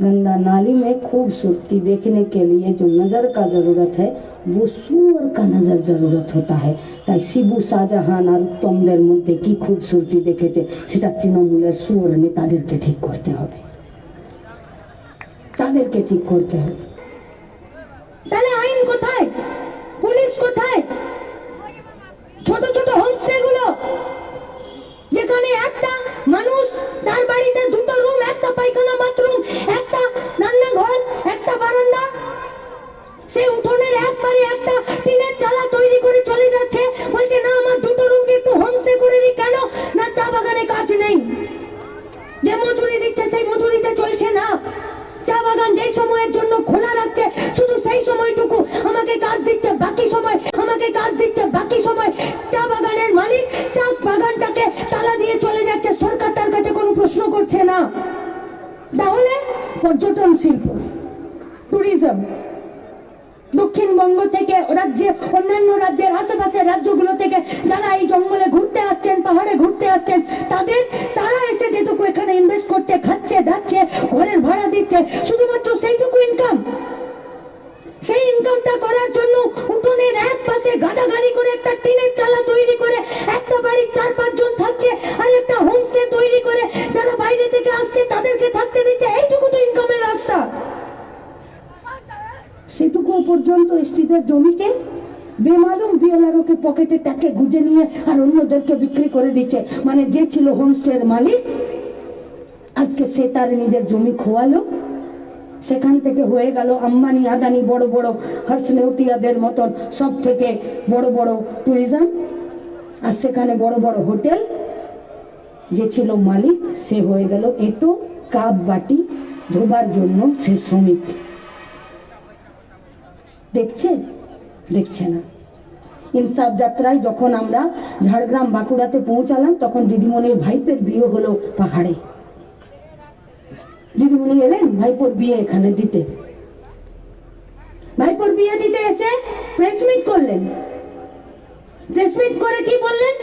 गंगा नाली में खूबसूरती देखने के लिए जो नजर का जरूरत है वो সুর का नजर जरूरत होता है তাই শিবু শাহজাহান আর উত্তমদের মধ্যে কি খুবসূরতি দেখেছে সেটা তৃণমূলের সুর নেতাদেরকে ঠিক করতে হবে তাদেরকে ঠিক করতে হবে তাহলে আইন কোথায় না? তাহলে পর্যটন শিল্প ট্যুরিজম দক্ষিণবঙ্গ থেকে রাজ্যে, অন্যান্য রাজ্যের আশেপাশের রাজ্যগুলো থেকে যারা এই জঙ্গলে ঘুরতে আসছেন, পাহাড়ে ঘুরতে আসছেন, তাদের, তারা এসে যেটুকু এখানে ইনভেস্ট করছে, খাচ্ছে, দাচ্ছে, ঘরের ভাড়া দিচ্ছে, শুধুমাত্র সেইটুকু ইনকাম সেই ইনকামটা করার জন্য উঠোনের এক পাশে গাড়ি করে একটা টিনের চালা তৈরি করে, একটা বাড়ির চার পাঁচজন থাকছে আর একটা হোমস্টে তৈরি করে। যারা বাইরে থেকে আসছে তাদেরকে থাকতে দিচ্ছে। এইটুকু তো ইনকামের রাস্তা। সেটুকু পর্যন্ত স্ত্রীদের জমিকে বেমালুম বিএলআরওকে পকেটে টাকে গুজে নিয়ে আর অন্যদেরকে বিক্রি করে দিচ্ছে। মানে যে ছিল হোমস্টের মালিক, আজকে সে তার নিজের জমি খোয়ালো। সেখান থেকে হয়ে গেল আম্বানি, আদানি, বড় বড় হর্ষ নেউটিয়াদের মতন সব থেকে বড় বড় ট্যুরিজম আর সেখানে বড় বড় হোটেল, যে ছিল মালিক, সে হয়ে গেল এটো, কাপ, বাটি, ধোবার জন্য সে শ্রমিক। দেখছে দেখছে না। ইনসাফ যাত্রায় যখন আমরা ঝাড়গ্রাম বাঁকুড়াতে পৌঁছালাম, তখন দিদিমণির ভাইপের বিয়ে হলো পাহাড়ে। দিদিমণি এলেন ভাইপোর বিয়ে এখানে দিতে। ভাইপোর বিয়ে দিতে এসে প্রেস মিট করলেন। প্রেস মিট করে কি বললেন?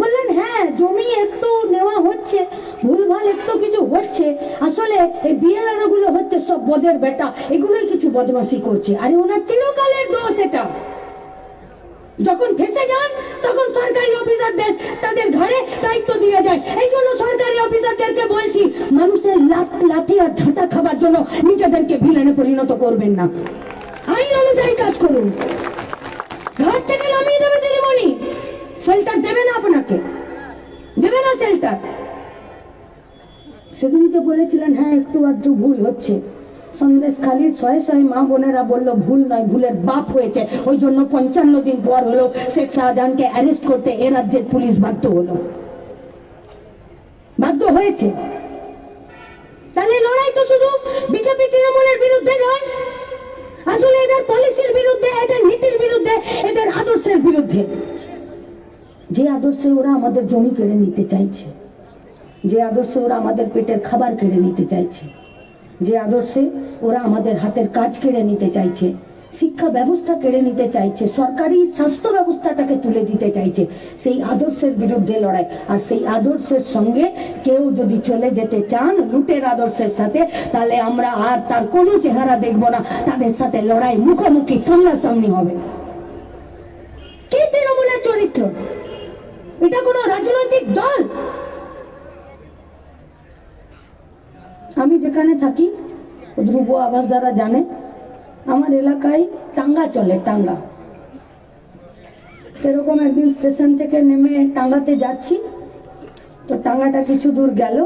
বললেন হ্যাঁ জমি একটু নেওয়া হচ্ছে, ভুলভাল একটু কিছু হচ্ছে। আসলে এই বিএলআরগুলো হচ্ছে সব বদের বেটা, এগুলোই কিছু বদমাশি করছে। আরে ওনার চিরকালের দোষ এটা। যখন ফেসে যান, তখন সরকারি অফিসারদের তাদের ঘরে দায়িত্ব দিয়ে যায়। এই জন্য সরকারি অফিসারদেরকে বলছি, মানুষের লাঠ লাঠি আর ঝাঁটা খাবার জন্য নিজেদেরকে ভিলেনে পরিণত করবেন না। আইন অনুযায়ী কাজ করুন। ঘর থেকে নামিয়ে দেবে দিদিমণি। শেল্টার দেবে না আপনাকে। দেবে না শেল্টার সেদিনকে বলেছিলেন হ্যাঁ একটু আধটু ভুল হচ্ছে। সন্দেশ খালি শয়ে শয়ে মা বোনেরা বলল, ভুল নয়, ভুলের বাপ হয়েছে। ওই জন্য পঞ্চান্ন দিন পর হলো শেখ শাহজাহানকে অ্যারেস্ট করতে এ রাজ্যের পুলিশ বাধ্য হলো। বাধ্য হয়েছে। তাহলে লড়াই তো শুধু বিজেপি, তৃণমূলের বিরুদ্ধে নয়। আসলে এদের পলিসির বিরুদ্ধে, এদের নীতির বিরুদ্ধে, এদের আদর্শের বিরুদ্ধে। যে আদর্শে ওরা আমাদের জমি কেড়ে নিতে চাইছে, যে আদর্শে ওরা আমাদের পেটের খাবার কেড়ে নিতে চাইছে যে আদর্শে ওরা আমাদের হাতের কাজ কেড়ে নিতে চাইছে, শিক্ষা ব্যবস্থা কেড়ে নিতে চাইছে, সরকারি স্বাস্থ্য ব্যবস্থাটাকে তুলে দিতে চাইছে, সেই আদর্শের বিরুদ্ধে লড়াই। আর সেই আদর্শের সঙ্গে কেউ যদি চলে যেতে চান লুটের আদর্শের সাথে, তাহলে আমরা আর তার কোনো চেহারা দেখব না। তাদের সাথে লড়াই মুখোমুখি, সামনাসামনি হবে। কে তৃণমূলের চরিত্র? এটা কোনো রাজনৈতিক দল? আমি যেখানে থাকি, ধ্রুব আবাস দ্বারা জানে, আমার এলাকায় টাঙ্গা চলে, টাঙ্গা। সেরকম একদিন স্টেশন থেকে নেমে টাঙ্গাতে যাচ্ছি, তো টাঙ্গাটা কিছু দূর গেল,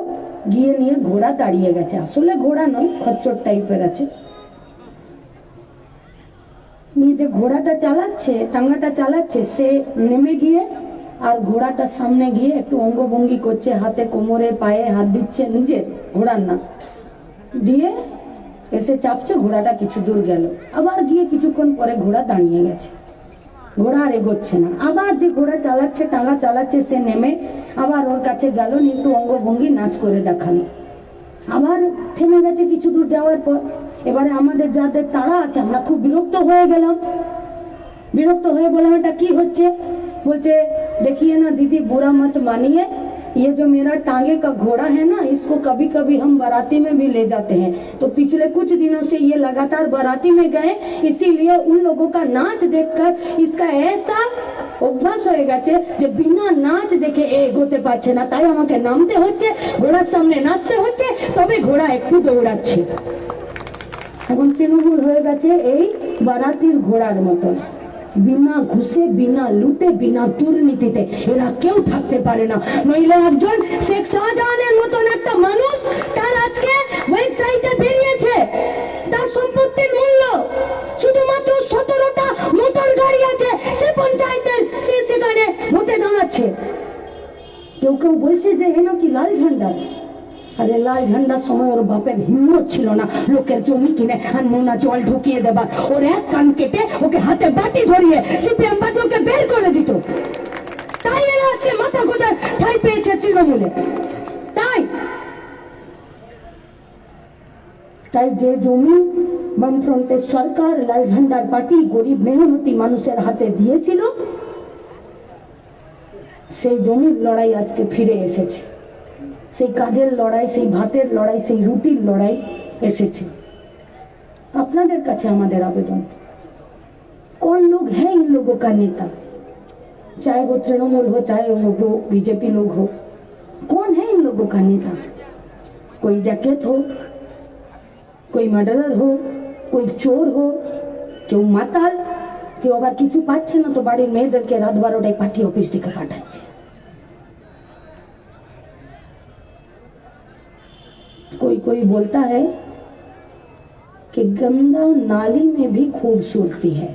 গিয়ে নিয়ে ঘোড়া দাঁড়িয়ে গেছে। আসলে ঘোড়া নয়, খচ্চর টাইপের আছে। নিয়ে যে ঘোড়াটা চালাচ্ছে, টাঙ্গাটা চালাচ্ছে, সে নেমে গিয়ে আর ঘোড়াটার সামনে গিয়ে একটু অঙ্গভঙ্গি করছে, হাতে কোমরে, পায়ে হাত দিচ্ছে নিজের ঘোড়ার না। দিয়ে এসে চাপছে, ঘোড়াটা কিছু দূর গেল। আবার গিয়ে কিছুক্ষণ পরে ঘোড়া দাঁড়িয়ে গেছে। ঘোড়া আর এগোচ্ছে না। আবার যে ঘোড়া চালাচ্ছে টাঙ্গা চালাচ্ছে, সে নেমে আবার ওর কাছে গেল একটু অঙ্গভঙ্গি নাচ করে দেখাল। আবার থেমে গেছে কিছু দূর যাওয়ার পর। এবারে আমাদের যাদের তাড়া আছে, আমরা খুব বিরক্ত হয়ে গেলাম। বিরক্ত হয়ে বললাম, এটা কি হচ্ছে? বলছে দেখিয়ে না দিদি বুড়া মত মানিয়ে ये जो मेरा टांगे का घोड़ा है ना इसको कभी कभी हम बाराती में भी ले जाते हैं तो पिछले कुछ दिनों से ये लगातार बाराती में गए इसीलिए उन लोगों का नाच देखकर इसका ऐसा অভ্যাস হয়ে গেছে যে বিনা নাচ দেখে এ এগোতে পারছে না তাই আমাকে নামতে হচ্ছে ঘোড়ার সামনে নাচতে হচ্ছে তবে ঘোড়া একটু দৌড়াচ্ছে এখন তৃণমূল হয়ে গেছে এই বারাতির ঘোড়ার মতন বিনা ঘুষে, বিনা লুটে, বিনা দুর্নীতিতে এরা কেউ থাকতে পারে না। নইলে একজন শেখ শাহজাহানের মতন একটা মানুষ তার আজকে ওয়েবসাইটে বেরিয়েছে। তার সম্পত্তির মূল্য শুধুমাত্র সতেরোটা মোটর গাড়ি আছে, সে পঞ্চায়েতের, সে সেখানে ভোটে দাঁড়াচ্ছে। কেউ কেউ বলছে যে এ নাকি লাল ঝান্ডা। আরে লাল ঝান্ডার সময় ওর বাপের হিম্মত ছিল না। লোকের জমি কিনে আর নোনা জল ঢুকিয়ে দেবার। ওর এক কান কেটে ওকে হাতে বাটি ধরিয়ে সিপিএম পার্টি ওকে বের করে দিত। তাই এরা আজকে মাথা গোজার ঠাই পেয়েছে তৃণমূলে। তাই। তাই যে জমি বামফ্রন্টের সরকার লাল ঝান্ডার পার্টি গরিব মেহনতি মানুষের হাতে দিয়েছিল, সেই জমির লড়াই আজকে ফিরে এসেছে। সেই কাজের লড়াই সেই ভাতের লড়াই সেই রুটির লড়াই এসেছে আপনাদের কাছে আমাদের আবেদন कौन लोग हैं इन लोगों का नेता चाहे वो तृणमूल हो चाहे वो वो बीजेपी लोग हो कौन है इन लोगों का नेता कोई डकैत हो कोई মার্ডারার हो कोई চোর हो কেউ মাতাল কেউ আবার কিছু পাচ্ছে না তো বাড়ির মেয়েদেরকে রাত বারোটায় পাঠিয়ে অফিস থেকে পাঠাচ্ছে कोई कोई बोलता है कि गंगा नाली में भी खूबसूरती है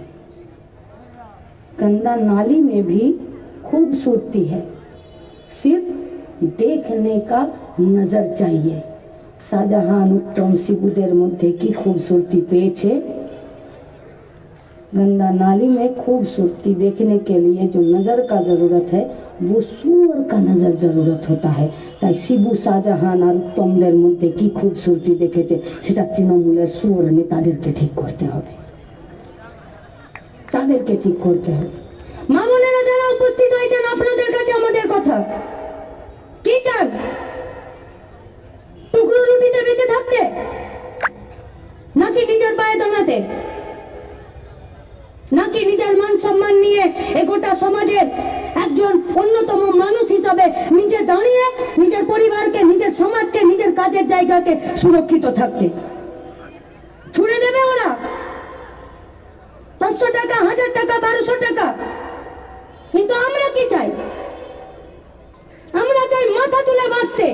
गंगा नाली में भी खूबसूरती है सिर्फ देखने का नजर चाहिए শাহজাহান উত্তম শিবুদের মধ্যে কি खूबसूरती পেয়েছে गंगा नाली में खूबसूरती देखने के लिए जो नजर का जरूरत है वो सुअर का नजर जरूरत होता है তাই শিবু শাহজাহান আর উত্তমদের মধ্যে কি খুবসুরতি দেখেছে সেটা তৃণমূলের সুয়র নেতাদেরকে ঠিক করতে হবে তাদেরকে ঠিক করতে হবে মা বোনেরা যারা উপস্থিত হয়েছেন আপনাদের কাছে আমাদের কথা কি চান টুকরো রুটিতে বেঁচে থাকতে নাকি নিজের পায়ে দাঁড়াতে নাকি নিজের মান সম্মান নিয়ে এ গোটা সমাজের একজন অন্যতম মানুষ হিসাবে নিজে দাঁড়িয়ে নিজের পরিবারকে নিজের সমাজকে নিজের কাজের জায়গাকে সুরক্ষিত থাকতে ছুড়ে দেবে ওরা পাঁচশো টাকা হাজার টাকা বারোশো টাকা কিন্তু আমরা কি চাই আমরা চাই মাথা তুলে বাঁচতে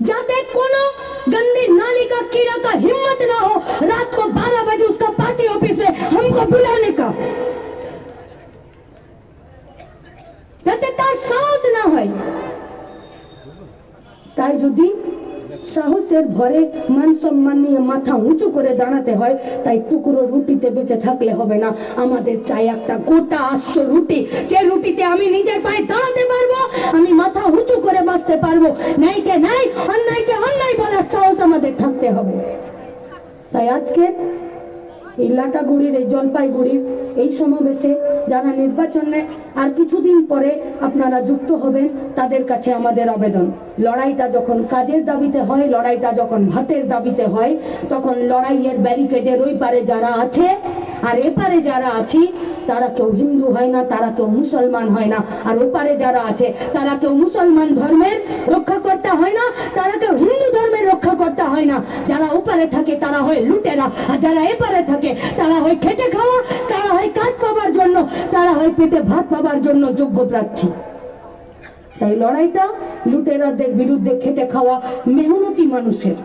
जाते कोनो गंदी नाली का कीड़ा का हिम्मत ना हो रात को 12 बजे हमको बुलाने का যাতে তার সাহস না হয় তাই যদি সাহসের ভরে মান সম্মান নিয়ে মাথা উঁচু করে দাঁড়াতে হয় তাই টুকরো রুটিতে বেঁচে থাকলে হবে না আমাদের চাই একটা গোটা আস্ত রুটি যে রুটিতে আমি নিজের পায়ে দাঁড়াতে পারবো আমি মাথা উঁচু করে বাঁচতে পারবো ন্যায়কে ন্যায় অন্যায়কে অন্যায় বলার সাহস আমাদের থাকতে হবে তাই আজকে এই লাটাগুড়ির, এই জলপাইগুড়ির এই সমাবেশে যারা নির্বাচনে আর কিছুদিন পরে আপনারা যুক্ত হবেন, তাদের কাছে আমাদের আবেদন। লড়াইটা যখন কাজের দাবিতে হয়, লড়াইটা যখন ভাতের দাবিতে হয়, তখন লড়াইয়ের ব্যারিকেডের ওই পারে যারা আছে আর এপারে যারা আছি, তারা কেউ হিন্দু হয় না, তারা কেউ মুসলমান হয় না। আর ওপারে যারা আছে, তারা কেউ মুসলমান ধর্মের রক্ষাকর্তা হয় না, তারা কেউ হিন্দু ধর্মের রক্ষাকর্তা হয় না। যারা ওপারে থাকে, তারা হয় লুটেরা। আর যারা এপারে থাকে, তারা হয় খেটে খাওয়া, তারা হয় কাজ পাবার জন্য, তারা হয় পেটে ভাত পাবার জন্য যোগ্য প্রার্থী। তাই লড়াইটা লুটেরাদের বিরুদ্ধে খেটে খাওয়া মেহনতি মানুষের।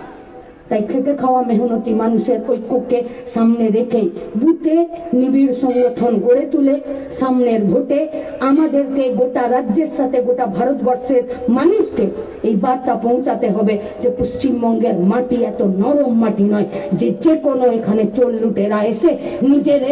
তাই খেটে খাওয়া মেহনতি মানুষের ঐক্যকে সামনে রেখে বুথে নিবিড় সংগঠন গড়ে তুলে সামনের ভোটে আমাদেরকে গোটা রাজ্যের সাথে গোটা ভারতবর্ষের মানুষকে এই বার্তা পৌঁছাতে হবে যে পশ্চিমবঙ্গের মাটি এত নরম মাটি নয় যে যে কোনো এখানে চোর লুটেরা এসে নিজের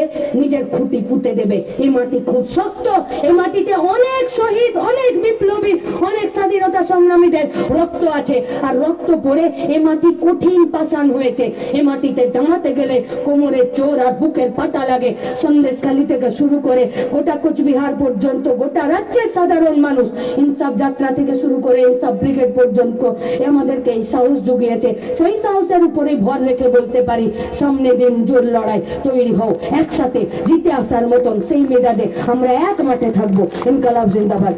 নিজের খুঁটি পুঁতে দেবে। এই মাটি খুব শক্ত এই মাটিতে অনেক শহীদ, অনেক বিপ্লবী, অনেক স্বাধীনতা সংগ্রামীদের রক্ত আছে। আর রক্ত পড়ে এ মাটি কঠিন পাষাণ হয়েছে। এ মাটিতে দাঁড়াতে গেলে কোমরে চোর আর বুকের পাটা লাগে। সন্দেশখালী থেকে শুরু করে গোটা কোচবিহার পর্যন্ত, গোটা রাজ্যের সাধারণ মানুষ ইনসাফ যাত্রা থেকে শুরু করে ইনসাফ ব্রিগেড পর্যন্ত আমাদেরকে এই সাহস জুগিয়েছে। সেই সাহসের উপরে ভর রেখে বলতে পারি, সামনে দিন জোর লড়াই, তৈরি হও, একসাথে জিতে আসার মতন সেই মেজাজে আমরা এক মাঠে থাকব। ইনকালাব জিন্দাবাদ।